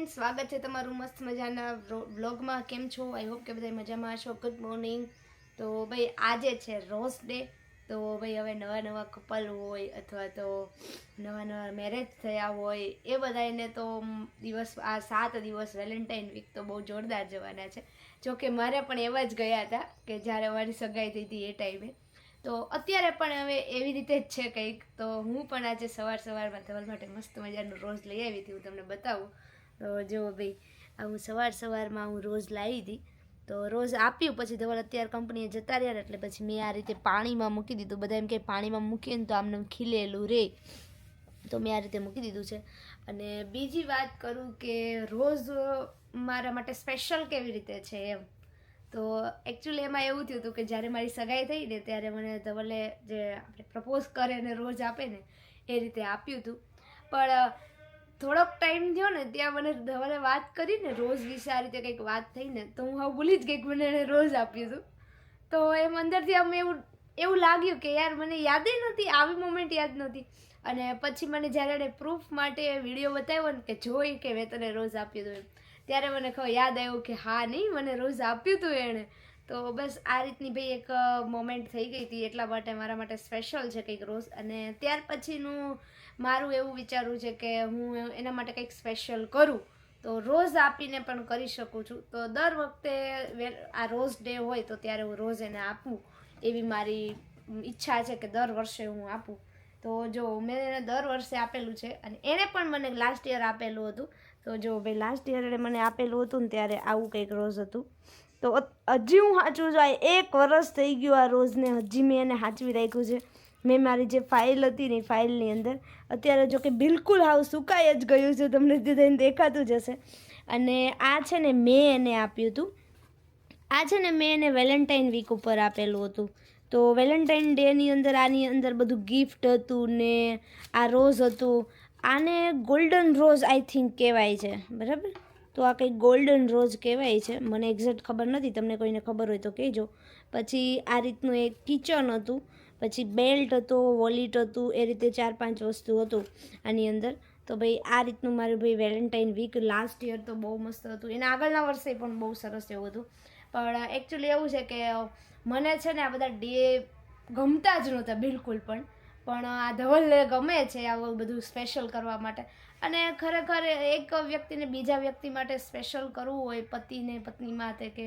Friend સ્વાગત છે તમારું મસ્ત મજાના વ્લોગમાં. કેમ છો? આઈ હોપ કે બધા મજામાં હશો. ગુડ મોર્નિંગ તો ભાઈ, આજે છે રોઝ ડે. તો ભાઈ, હવે નવા નવા કપલ હોય અથવા તો નવા નવા મેરેજ થયા હોય, એ બધાને તો દિવસ, આ સાત દિવસ વેલેન્ટાઇન વીક તો બહુ જોરદાર જવાના છે. જોકે મારે પણ એવા જ ગયા હતા કે જ્યારે મારી સગાઈ થઈ હતી એ ટાઈમે તો અત્યારે પણ હવે એવી રીતે જ છે કંઈક. તો હું પણ આજે સવાર સવારમાં તમારા માટે મસ્ત મજાનું રોઝ લઈ આવી હતી. હું તમને બતાવું. તો જો ભાઈ, આ હું સવાર સવારમાં હું રોજ લાવી હતી. તો રોજ આપ્યું, પછી ધવલ અત્યારે કંપનીએ જતા રહ્યા એટલે પછી મેં આ રીતે પાણીમાં મૂકી દીધું. બધા એમ કે પાણીમાં મૂકીએ ને તો આમને ખીલેલું રહે તો મેં આ રીતે મૂકી દીધું છે. અને બીજી વાત કરું કે રોજ મારા માટે સ્પેશિયલ કેવી રીતે છે એમ. તો એકચ્યુઅલી એમાં એવું થયું હતું કે જ્યારે મારી સગાઈ થઈ ને ત્યારે મને ધવલે જે આપણે પ્રપોઝ કરે ને રોજ આપે ને, એ રીતે આપ્યું હતું. પણ થોડોક ટાઈમ થયો ને ત્યાં મને ધવલે વાત કરી ને રોઝ વિશે આ રીતે કંઈક વાત થઈ ને તો હું હવે ભૂલી જ કંઈક મને એણે રોઝ આપ્યું હતું. તો એમ અંદરથી અમે એવું એવું લાગ્યું કે યાર મને યાદ નથી આવી મોમેન્ટ યાદ નથી અને પછી મને જ્યારે એણે પ્રૂફ માટે વીડિયો બતાવ્યો ને કે જોઈ કે મેં તને રોઝ આપ્યું હતું એમ, ત્યારે મને ખબર યાદ આવ્યું કે હા નહીં, મને રોઝ આપ્યું હતું એણે. તો બસ આ રીતની ભાઈ એક મોમેન્ટ થઈ ગઈ હતી, એટલા માટે મારા માટે સ્પેશિયલ છે કંઈક રોઝ અને ત્યાર પછીનું મારું એવું વિચારવું છે કે હું એના માટે કંઈક સ્પેશિયલ કરું. તો રોજ આપીને પણ કરી શકું છું. તો દર વખતે આ રોઝ ડે હોય તો ત્યારે હું રોજ એને આપું. એવી મારી ઈચ્છા છે કે દર વર્ષે હું આપું. તો જો મેં એને દર વર્ષે આપેલું છે અને એણે પણ મને લાસ્ટ યર આપેલું હતું. તો જો ભાઈ લાસ્ટ યર એણે મને આપેલું હતું ને ત્યારે આવું કંઈક રોઝ હતું. તો હજી હું સાચું છું આ એક વરસ થઈ ગયું આ રોઝને હજી મેં એને સાચવી રાખ્યું છે. મેં મારી જે ફાઇલ હતી ને ફાઇલની અંદર, અત્યારે જો કે બિલકુલ હાવ સુકાઈ જ ગયું છે, તમને તે દેખાતું જ હશે. અને આ છે ને મેં એને આપ્યું હતું. આ છે ને મેં એને વેલેન્ટાઇન વીક ઉપર આપેલું હતું. તો વેલેન્ટાઇન ડેની અંદર આની અંદર બધું ગિફ્ટ હતું ને આ રોઝ હતું. આને ગોલ્ડન રોઝ આઈ થિંક કહેવાય છે. બરાબર? તો આ કંઈક ગોલ્ડન રોઝ કહેવાય છે. મને એક્ઝેક્ટ ખબર નથી, તમને કોઈને ખબર હોય તો કહેજો. પછી આ રીતનું એક કિચન હતું. પછી બેલ્ટ હતો, વોલેટ હતું, એ રીતે ચાર પાંચ વસ્તુ હતું આની અંદર. તો ભાઈ આ રીતનું મારું ભાઈ વેલેન્ટાઇન વીક લાસ્ટ યર તો બહુ મસ્ત હતું. એના આગળના વર્ષે પણ બહુ સરસ એવું હતું. પણ એકચ્યુઅલી એવું છે કે મને છે ને આ બધા ડે ગમતા જ નહોતા બિલકુલ પણ. પણ આ ધવલને ગમે છે આવું બધું સ્પેશિયલ કરવા માટે. અને ખરેખર એક વ્યક્તિને બીજા વ્યક્તિ માટે સ્પેશિયલ કરવું હોય પતિને પત્ની માટે કે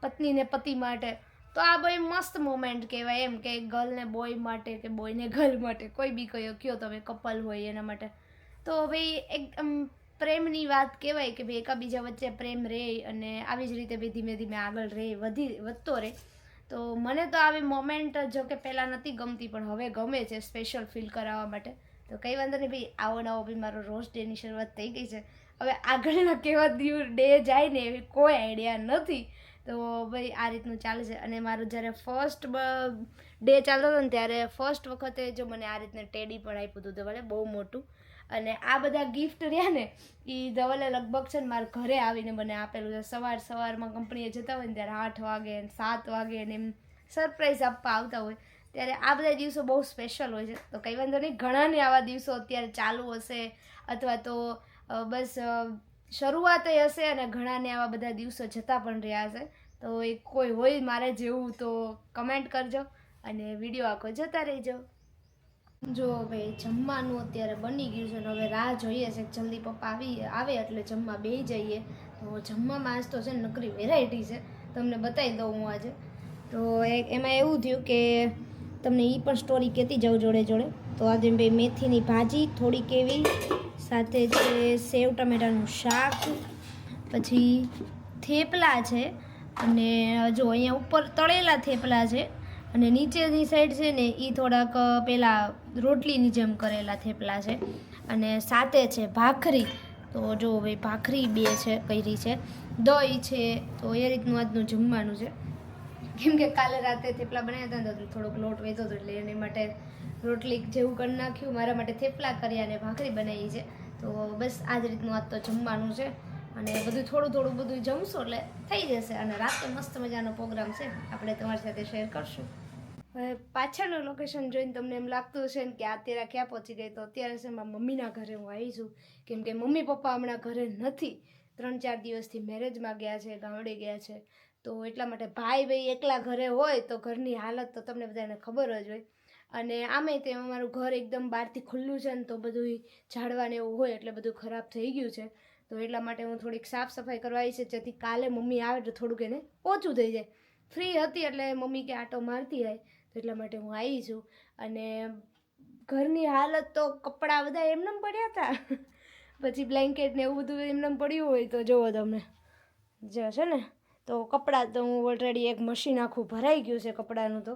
પત્નીને પતિ માટે તો આ બહુ મસ્ત મોમેન્ટ કહેવાય એમ કે ગર્લને બોય માટે કે બોયને ગર્લ માટે, કોઈ બી કયો કયો તમે કપલ હોય એના માટે. તો ભાઈ એક પ્રેમની વાત કહેવાય કે ભાઈ એકાબીજા વચ્ચે પ્રેમ રહે અને આવી જ રીતે ભાઈ ધીમે ધીમે આગળ રહે વધી, વધતો રહે તો મને તો આવી મોમેન્ટ જો કે પહેલાં નથી ગમતી, પણ હવે ગમે છે સ્પેશિયલ ફીલ કરાવવા માટે. તો કંઈ વાંધો નહીં ભાઈ, આવો નવો ભાઈ, મારો રોઝ ડેની શરૂઆત થઈ ગઈ છે. હવે આગળના કેવા દિવસ ડે જાય ને એવી કોઈ આઈડિયા નથી. તો ભાઈ આ રીતનું ચાલે છે. અને મારું જ્યારે ફર્સ્ટ ડે ચાલતો હતો ને ત્યારે ફર્સ્ટ વખતે જો મને આ રીતને ટેડી પણ આપ્યું હતું ધવલે, બહુ મોટું. અને આ બધા ગિફ્ટ રહ્યા ને એ ધવલે લગભગ છે ને મારા ઘરે આવીને મને આપેલું છે. સવાર સવારમાં કંપનીએ જતા હોય ને ત્યારે આઠ વાગે સાત વાગે ને એમ સરપ્રાઈઝ આપવા આવતા હોય. ત્યારે આ બધા દિવસો બહુ સ્પેશિયલ હોય છે. તો કંઈ વાંધો નહીં, ઘણાને આવા દિવસો અત્યારે ચાલુ હશે. અથવા તો બસ શરૂઆત હશે અને ઘણાને આવા બધા દિવસો જતા પણ રહ્યા હશે તો એ કોઈ હોય મારે જેવું તો કમેન્ટ કરજો અને વીડિયો આખો જતા રહેજો. જો ભાઈ જમવાનું અત્યારે બની ગયું છે અને હવે રાહ જોઈએ છે. જલ્દી પપ્પા આવી, આવે એટલે જમવા બે જઈએ. તો જમવામાં આજ તો છે ને નકરી વેરાયટી છે. તમને બતાવી દઉં હું આજે. તો એમાં એવું થયું કે તમને એ પણ સ્ટોરી કહેતી જાઉં જોડે જોડે. તો આજે ભાઈ મેથીની ભાજી થોડીક એવી સાથે છે સેવ ટમેટાનું શાક, પછી થેપલા છે અને જો અહીંયા ઉપર તળેલા થેપલા છે અને નીચેની સાઈડ છે ને એ થોડાક પેલા રોટલીની જેમ કરેલા થેપલા છે અને સાથે છે ભાખરી. તો જો ભાઈ ભાખરી બે છે, કરી છે. દહીં છે, તો એ રીતનું આજનું જમવાનું છે. કેમ કે કાલે રાતે થેપલા બનાવ્યા હતા તો થોડોક લોટ વેચો હતો એટલે એની માટે રોટલી જેવું કરી નાખ્યું. મારા માટે થેપલા કર્યા અને ભાખરી બનાવી છે. તો બસ આ જ રીતનું આજ તો જમવાનું છે. અને બધું થોડું થોડું બધું જમશો એટલે થઈ જશે. અને રાતે મસ્ત મજાનો પ્રોગ્રામ છે. આપણે તમારી સાથે શેર કરશું. હવે પાછળનું લોકેશન જોઈને તમને એમ લાગતું હશે ને કે અત્યારે ક્યાં પહોંચી ગઈ? તો અત્યારે છે મારા મમ્મીના ઘરે હું આવી છું. કેમ કે મમ્મી પપ્પા હમણાં ઘરે નથી. ત્રણ ચાર દિવસથી મેરેજમાં ગયા છે, ગામડે ગયા છે. તો એટલા માટે ભાઈ ભાઈ એકલા ઘરે હોય તો ઘરની હાલત તો તમને બધાને ખબર જ હોય. અને આમે તે અમારું ઘર એકદમ બહારથી ખુલ્લું છે ને તો બધું ઝાડવાને એવું હોય એટલે બધું ખરાબ થઈ ગયું છે. તો એટલા માટે હું થોડીક સાફ સફાઈ કરવા આવી છે, જેથી કાલે મમ્મી આવે તો થોડુંક એને ઓછું થઈ જાય. ફ્રી હતી એટલે મમ્મી કે આટો મારતી હોય તો એટલા માટે હું આવી છું. અને ઘરની હાલત તો કપડાં બધા એમનેમ પડ્યા હતા પછી બ્લેન્કેટ ને એવું બધું એમનેમ પડ્યું હોય તો જુઓ તમે. જે છે ને, તો કપડાં તો હું ઓલરેડી એક મશીન આખું ભરાઈ ગયું છે કપડાનું તો.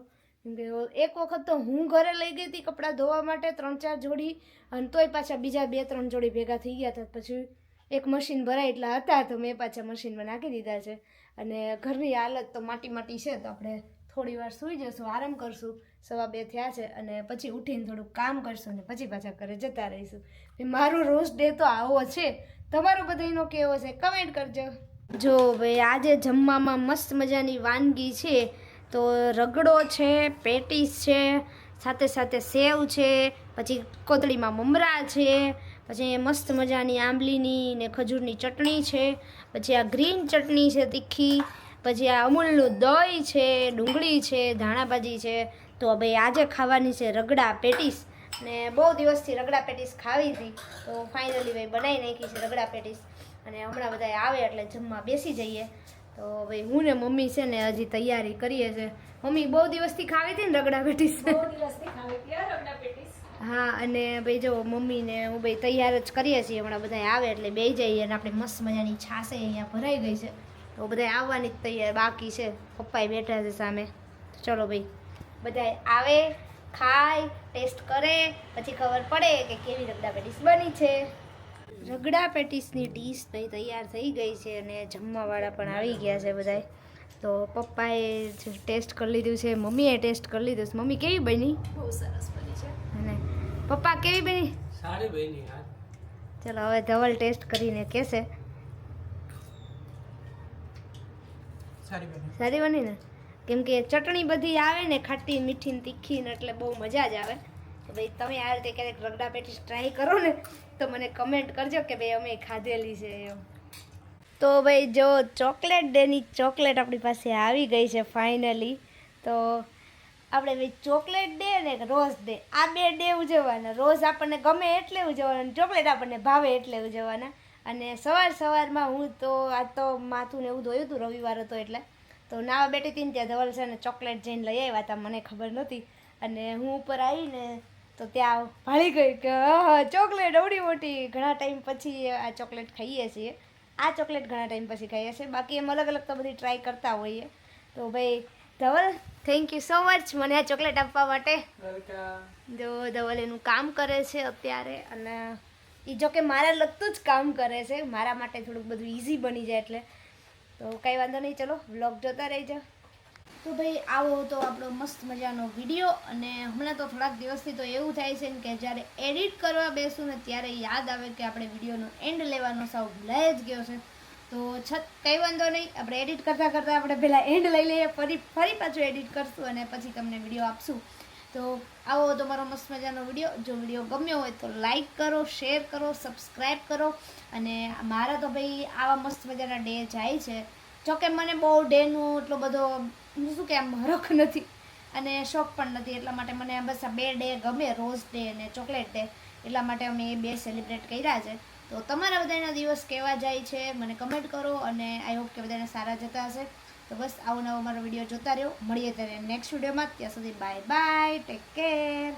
એક વખત તો હું ઘરે લઈ ગઈ હતી કપડાં ધોવા માટે ત્રણ ચાર જોડી, અને તોય પાછા બીજા બે ત્રણ જોડી ભેગા થઈ ગયા હતા. પછી એક મશીન ભરાય એટલા હતા તો મેં પાછા મશીનમાં નાખી દીધા છે. અને ઘરની હાલત તો માટી માટી છે તો આપણે થોડી વાર સૂઈ જશું, આરામ કરશું. સવા બે થયા છે અને પછી ઉઠીને થોડુંક કામ કરશું ને પછી પાછા ઘરે જતા રહીશું. મારો રોજ ડે તો આવો છે. તમારો બધાનો કેવો છે? કમેન્ટ કરજો. જો ભાઈ, આજે જમવામાં મસ્ત મજાની વાનગી છે. તો રગડો છે, પેટીસ છે, સાથે સાથે સેવ છે, પછી કોથળીમાં મમરા છે, પછી મસ્ત મજાની આંબલીની ને ખજૂરની ચટણી છે, પછી આ ગ્રીન ચટણી છે તીખી પછી આ અમૂલનું દહીં છે ડુંગળી છે ધાણાભાજી છે. તો ભાઈ આજે ખાવાની છે રગડા પેટીસ. ને બહુ દિવસથી રગડા પેટીસ ખાવી હતી. તો ફાઇનલી ભાઈ બનાવી નાખી છે રગડા પેટીસ. અને હમણાં બધા આવે એટલે જમવા બેસી જઈએ. તો ભાઈ હું ને મમ્મી છે ને હજી તૈયારી કરીએ છે. મમ્મી બહુ દિવસથી ખાવી હતી ને રગડા પેટીસ? હા અને ભાઈ જો મમ્મી ને હું ભાઈ તૈયાર જ કરીએ છીએ. હમણાં બધા આવે એટલે બે જઈએ અને આપણે મસ્ત મજાની છાશે અહીંયા ભરાઈ ગઈ છે. તો બધા આવવાની જ તૈયાર બાકી છે. પપ્પાએ બેઠા છે સામે. ચલો ભાઈ બધા આવે ખાય ટેસ્ટ કરે પછી ખબર પડે કે કેવી રગડા પેટીસ બની છે. રગડા પેટીસની ડીશ ભાઈ તૈયાર થઈ ગઈ છે અને જમવાવાળા પણ આવી ગયા છે બધાય. તો પપ્પાએ ટેસ્ટ કરી લીધું છે મમ્મીએ ટેસ્ટ કરી લીધું છે. મમ્મી કેવી બની? બહુ સરસ બની છે. અને પપ્પા કેવી બની? સારી બની યાર ચલો હવે ધવલ ટેસ્ટ કરીને કહેશે સારી બની. સારી ને? કેમ કે ચટણી બધી આવે ને, ખાટી, મીઠી ને તીખી ને એટલે બહુ મજા જ આવે. તો ભાઈ તમે આ રીતે ક્યારેક રગડા પેટીસ ટ્રાય કરો ને, તો મને કમેન્ટ કરજો કે ભાઈ અમે ખાધેલી છે એમ. તો ભાઈ જો ચોકલેટ ડેની ચોકલેટ આપણી પાસે આવી ગઈ છે ફાઇનલી તો આપણે ભાઈ ચોકલેટ ડે ને રોઝ ડે. આ બે ડે ઉજવવાના. રોઝ આપણને ગમે એટલે ઉજવવાના ચોકલેટ આપણને ભાવે એટલે ઉજવવાના. અને સવાર સવારમાં હું તો આ તો માથું ને એવું ધોયું હતું રવિવાર હતો એટલે. તો નાવા બેઠી હતી ને ત્યાં ધવલ છે ને ચોકલેટ જઈને લઈ આવ્યા હતા મને ખબર નહોતી. અને હું ઉપર આવીને તો ત્યાં ભાળી ગઈ કે ચોકલેટ અવડી મોટી. ઘણા ટાઈમ પછી આ ચોકલેટ ખાઈએ છીએ. આ ચોકલેટ ઘણા ટાઈમ પછી ખાઈએ છીએ. બાકી એમ અલગ અલગ તો બધી ટ્રાય કરતા હોઈએ. તો ભાઈ Dhaval thank you so much મને આ ચોકલેટ આપવા માટે. જો ધવલ એનું કામ કરે છે અત્યારે અને એ જો કે મારા લગતું જ કામ કરે છે, મારા માટે થોડુંક બધું ઇઝી બની જાય એટલે. તો કંઈ વાંધો નહીં, ચલો વ્લોગ જોતા રહેજો. તો ભાઈ, આવો તો આપણો મસ્ત મજાનો વીડિયો અને હમણાં તો થોડાક દિવસથી તો એવું થાય છે ને કે જ્યારે એડિટ કરવા બેસું ને ત્યારે યાદ આવે કે આપણે વિડીયોનો એન્ડ લેવાનો સાવ ભૂલાઈ જ ગયો છે. તો છત, કંઈ વાંધો નહીં, આપણે એડિટ કરતાં કરતાં આપણે પહેલાં એન્ડ લઈ લઈએ, ફરી ફરી પાછું એડિટ કરશું અને પછી તમને વીડિયો આપશું. તો આવો તમારો મારો મસ્ત મજાનો વીડિયો. જો વીડિયો ગમ્યો હોય તો લાઈક કરો શેર કરો સબસ્ક્રાઈબ કરો. અને મારા તો ભાઈ આવા મસ્ત મજાના ડે જાય છે. જોકે મને બહુ ડેનું એટલો બધો શું કે આમ હરખ નથી અને શોખ પણ નથી. એટલા માટે મને બસ આ બે ડે ગમે રોઝ ડે અને ચોકલેટ ડે એટલા માટે અમે એ બે સેલિબ્રેટ કર્યા છે. તો તમારા બધાના દિવસ કેવા જાય છે, મને કમેન્ટ કરો અને આઈ હોપ કે બધાને સારા જતા હશે. તો બસ આવો નવો મારો વીડિયો જોતા રહ્યો. મળીએ ત્યારે નેક્સ્ટ વિડીયોમાં. ત્યાં સુધી બાય બાય ટેક કેર